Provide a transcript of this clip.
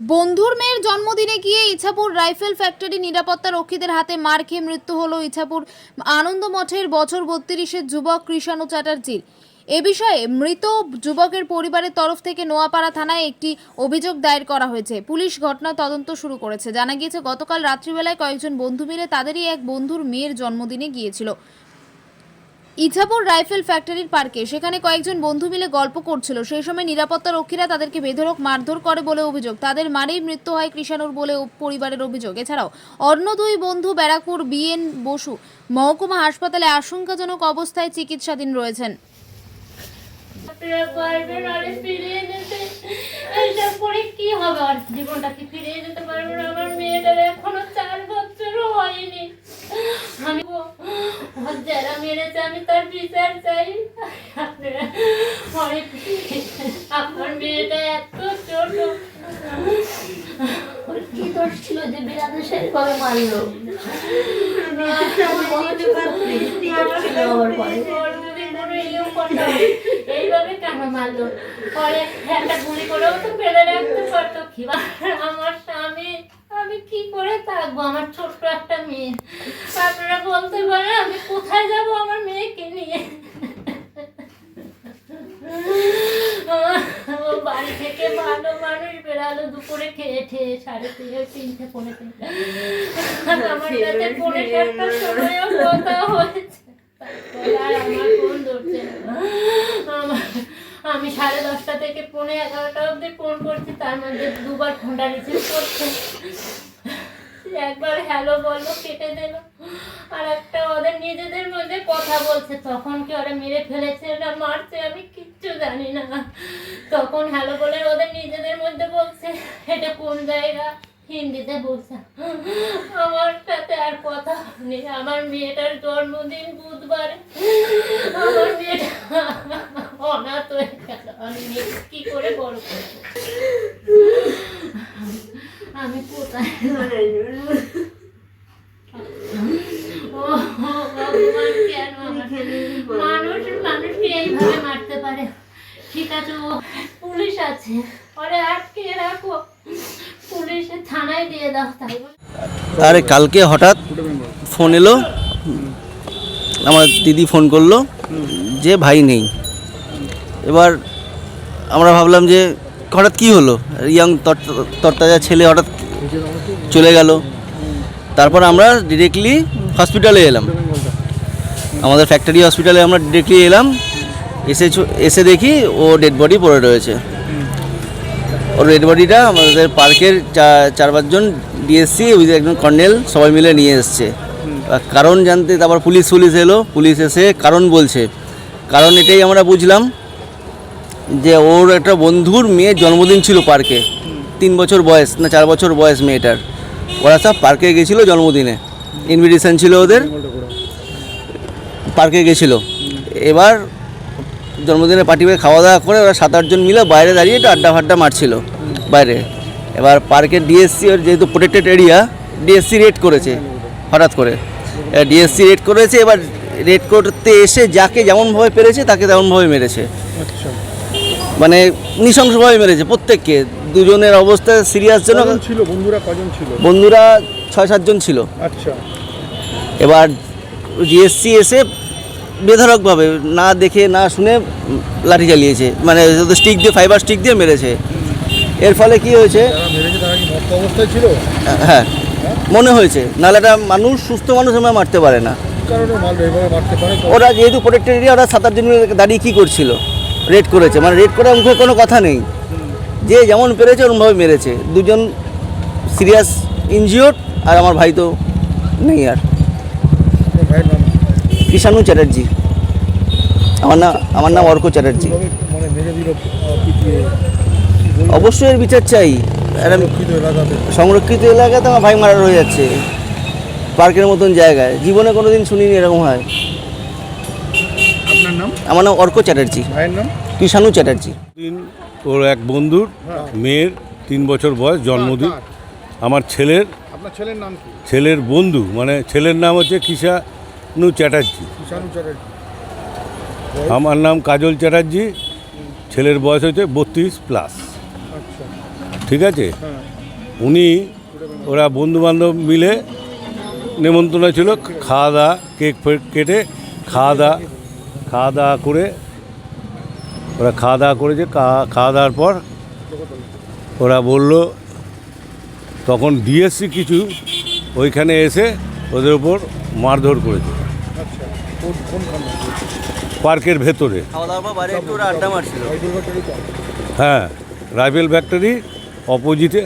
বন্ধুর মেয়ের জন্মদিনে গিয়ে ইছাপুর রাইফেল ফ্যাক্টরি নিরাপত্তা রক্ষীদের হাতে মার খেয়ে মৃত্যু হলো ইছাপুর আনন্দ মঠের বছর বত্রিশের যুবক কৃষাণু চ্যাটার্জির। এ বিষয়ে মৃত যুবকের পরিবারের তরফ থেকে নোয়াপাড়া থানায় একটি অভিযোগ দায়ের করা হয়েছে। পুলিশ ঘটনা তদন্ত শুরু করেছে। জানা গিয়েছে, গতকাল রাত্রিবেলায় কয়েকজন বন্ধু মিলে তাদেরই এক বন্ধুর মেয়ের জন্মদিনে গিয়েছিল। ইছাপুর রাইফেল ফ্যাক্টরির পার্কে সেখানে কয়েকজন বন্ধু মিলে গল্প করছিল। সেই সময় নিরাপত্তা রক্ষীরা তাদেরকে বেধরক মারধর করে বলে অভিযোগ। তাদের মারেই মৃত্যু হয় কৃষাণুর বলে পরিবারের অভিযোগ। এছাড়াও অন্য দুই বন্ধু ব্যারাকপুর বিএন বসু মহকুমা হাসপাতালে আশঙ্কাজনক অবস্থায় চিকিৎসাধীন রয়েছেন। আমি যারা মেরেছে আমি তার বিচার চাই। আপনারা অনেক আপনার মেয়েটা এত ছোট। কি দোষ ছিল যে বিরাতে সেভাবে মারলো? যদি কোনো করতো, এইভাবে কেন মারলো? পরে একটা গুলি করেও তো ফেলে রাখতে পারতো। কি আমার আমি কি করে থাকব? আমার ছোট্ট একটা মেয়ে। আপনারা বলতে পারেন আমি কোথায় যাব আমার মেয়েকে নিয়ে? বাড়ি থেকে ভালো মানুষ বেরালো দুপুরে খেয়ে সাড়ে তিনটে তিনটে পৌনে তিনটে। আমার পৌনে চারটার সময়ও কথা হয়েছে। আর আমার ফোন ধরছে। আমার- আমি সাড়ে দশটা থেকে পৌনে এগারোটা অবধি ফোন করছি তার মধ্যে দুবার ফোনটা রিসিভ করছে। একবার হ্যালো বলল কেটে দিল। আর একটা ওদের নিজেদের মধ্যে কথা বলছে। তখন কি ওরা মেরে ফেলেছে না মারছে, আমি কিচ্ছু জানি না। তখন হ্যালো বলে ওদের নিজেদের মধ্যে বলছে, এটা কোন জায়গা? হিন্দিতে বলছে, আমার সাথে আর কথা নেই আমার মেয়েটার জন্মদিন বুধবারে। আমার মেয়েটা অনাথ হয়ে গেল। আমি কি করে বড় করব আমি কোথায় ও ভগবান কেন আমার- মানুষ মানুষকে এইভাবে মারতে পারে ঠিক আছে ও পুলিশ আছে ওরে আটকে রাখো পুলিশে থানায় দিয়ে দাও তাই আরে কালকে হঠাৎ ফোন এলো, আমার দিদি ফোন করল যে ভাই নেই। এবার আমরা ভাবলাম যে হঠাৎ কি হলো? ইয়াং তরতাজা ছেলে হঠাৎ চলে গেল। তারপর আমরা ডিরেক্টলি হসপিটালে এলাম। আমাদের ফ্যাক্টরি হসপিটালে আমরা ডিরেক্টলি এলাম। এসে এসে দেখি ও ডেড বডি পড়ে রয়েছে। ওর ডেড বডিটা আমাদের পার্কের চার পাঁচজন ডিএসসি উইথ একজন কর্নেল সবাই মিলে নিয়ে এসছে। কারণ জানতে তারপর পুলিশ পুলিশ এলো। পুলিশ এসে কারণ বলছে। কারণ এটাই আমরা বুঝলাম যে ওর একটা বন্ধুর মেয়ের জন্মদিন ছিল পার্কে। তিন বছর বয়স না চার বছর বয়স মেয়েটার। ওরা সব পার্কে গেছিল জন্মদিনে। ইনভিটেশন ছিল ওদের। পার্কে গেছিল। এবার জন্মদিনে পার্টি করে খাওয়া দাওয়া করে ওরা সাত আটজন মিলে বাইরে দাঁড়িয়ে একটু আড্ডা ফাড্ডা মারছিল বাইরে। এবার পার্কের ডিএসসি ওর যেহেতু প্রোটেক্টেড এরিয়া ডিএসসি রেড করেছে হঠাৎ করে। ডিএসসি রেড করেছে এবার রেড করতে এসে যাকে যেমনভাবে পেরেছে তাকে তেমনভাবে মেরেছে। আচ্ছা। মানে নৃশংসভাবে মেরেছে প্রত্যেককে। দুজনের অবস্থা সিরিয়াস জন্য ছিল? বন্ধুরা কজন ছিল? বন্ধুরা ছয় সাতজন ছিল। আচ্ছা। এবার জিএসসি এসে বেধরকভাবে না দেখে না শুনে লাঠি চালিয়েছে। মানে স্টিক দিয়ে ফাইবার স্টিক দিয়ে মেরেছে। এর ফলে কি হয়েছে? অবস্থায় ছিল? হ্যাঁ মনে হয়েছে। নাহলে একটা মানুষ সুস্থ মানুষ এমন মারতে পারে না? ওরা যেহেতু প্রোটেক্টেড এরিয়া ওরা সাত আট মিলে দাঁড়িয়ে কী করছিল? রেড করেছে। মানে রেড করার মুখে কোনো কথা নেই। যে যেমন পেরেছে ওরমভাবে মেরেছে। দুজন সিরিয়াস ইনজিওর্ড আর আমার ভাই তো নেই আর। কৃষাণু চ্যাটার্জি। আমার নাম আমার নাম অর্ক চ্যাটার্জি। মেরে? অবশ্যই এর বিচার চাই। সুরক্ষিত এলাকাতে আমার ভাই মারার হয়ে যাচ্ছে। পার্কের মতন জায়গায়। জীবনে কোনো দিন শুনিনি এরকম হয়। আপনার নাম? আমার নাম অর্ক চ্যাটার্জি। ভাইয়ের নাম? কৃষাণু চ্যাটার্জি। দিন ওর এক বন্ধুর মেয়ের তিন বছর বয়স জন্মদিন। আমার ছেলের আপনার ছেলের নাম কি? ছেলের বন্ধু মানে ছেলের নাম হচ্ছে কিষানু চ্যাটার্জি। কিষাণু চ্যাটার্জি। আমার নাম কাজল চ্যাটার্জি ছেলের বয়স হচ্ছে বত্রিশ প্লাস আচ্ছা। ঠিক আছে? হ্যাঁ। উনি ওরা বন্ধুবান্ধব মিলে নেমন্তন্ন ছিল খাওয়া দাওয়া কেক ফেক কেটে খাওয়া দাওয়া খাওয়া দাওয়া করে ওরা খাওয়া দাওয়া করেছে খাওয়া দাওয়ার পর ওরা বলল তখন ডিএসসি কিছু ওইখানে এসে ওদের উপর মারধর করেছে। আচ্ছা পার্কের ভেতরে। হ্যাঁ রাইফেল ফ্যাক্টরি অপোজিটে